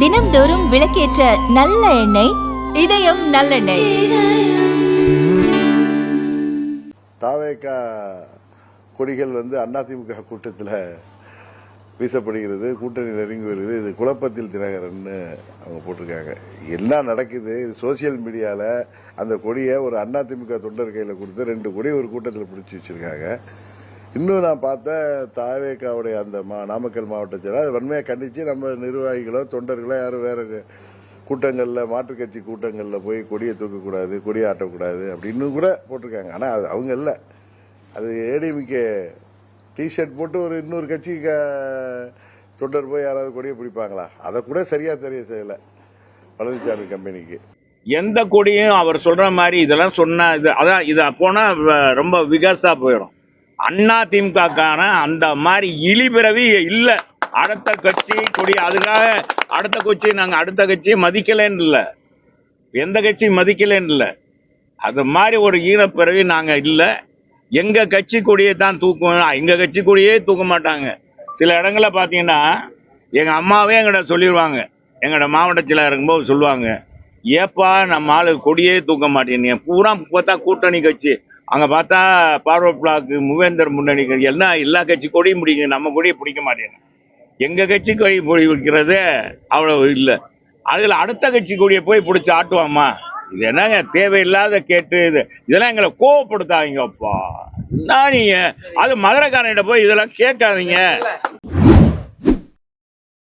தினம்தோறும் விளக்கேற்ற நல்ல எண்ணெய் இதயம் நல்லெண்ணெய். தாவேக்கா கொடிகள் வந்து அதிமுக கூட்டத்தில் வீசப்படுகிறது கூட்டணி நெருங்கி வருகிறது. இது குழப்பத்தில் தினகரன்னு அவங்க போட்டிருக்காங்க. என்ன நடக்குது? இது சோசியல் மீடியாவில் அந்த கொடியை ஒரு அதிமுக தொண்டர் கையில் கொடுத்து ரெண்டு கொடி ஒரு கூட்டத்தில் பிடிச்சி வச்சிருக்காங்க. இன்னும் நான் பார்த்தேன் தாவேக்காவுடைய அந்த மா நாமக்கல் மாவட்டத்தில். செயலர் அதை வன்மையாக கண்டித்து நம்ம நிர்வாகிகளோ தொண்டர்களோ யாரும் வேற கூட்டங்களில் மாற்றுக் கட்சி கூட்டங்களில் போய் கொடியை தூக்கக்கூடாது கொடியை ஆட்டக்கூடாது அப்படின்னு கூட போட்டிருக்காங்க. ஆனால் அது அவங்க இல்லை. அது ஏடிமிக்க டிஷர்ட் போட்டு ஒரு இன்னொரு கட்சி க- தொண்டர் போய் யாராவது கொடியை பிடிப்பாங்களா? அதை கூட சரியாக தெரிய செய்யலை. பழனிசாமி கம்பெனிக்கு. எந்த கொடியும் அவர் சொல்ற மாதிரி இதெல்லாம் சொன்னால் இது அதான் இது போனா வ- ரொம்ப விகாசா போயிடும். அண்ணா திமுகக்கான அந்த மாதிரி இழிபிறவி இல்லை. அடுத்த கட்சி கொடி அதுக்காக அடுத்த கட்சி நாங்கள் அடுத்த கட்சியை மதிக்கலன்னு இல்லை. எந்த கட்சியும் மதிக்கலன்னு இல்லை. அது மாதிரி ஒரு ஈனப்பிறவி நாங்கள் இல்லை. எங்கள் கட்சி கொடியை தான் தூக்குவோம். எங்கள் கட்சி கொடியே தூக்க மாட்டாங்க. சில இடங்களில் பார்த்தீங்கன்னா எங்கள் அம்மாவே எங்கள்கிட்ட சொல்லிடுவாங்க எங்களோட மாவட்டத்தில் இருக்கும்போது சொல்லுவாங்க ஏப்பா நம்ம ஆளு கொடியே தூக்க மாட்டேன் பூரா பார்த்தா கூட்டணி கட்சி. அங்கே பார்த்தா பார்வர்ட் பிளாக்கு மூவேந்தர் முன்னணி என்ன எல்லாம் எல்லா கட்சி கொடியும் பிடிக்கும் நம்ம கொடியை பிடிக்க மாட்டேங்க எங்கள் கட்சி கொடி போய் வைக்கிறதே அவ்வளோ இல்லை. அதில் அடுத்த கட்சி கொடியை போய் பிடிச்சி ஆட்டுவாமா? இது என்னங்க தேவையில்லாத கேட்டு இது இதெல்லாம் எங்களை கோவப்படுத்தாதீங்கப்பா. என்ன நீங்கள் அது மதுரைக்காரன்கிட்ட போய் இதெல்லாம் கேட்காதீங்க.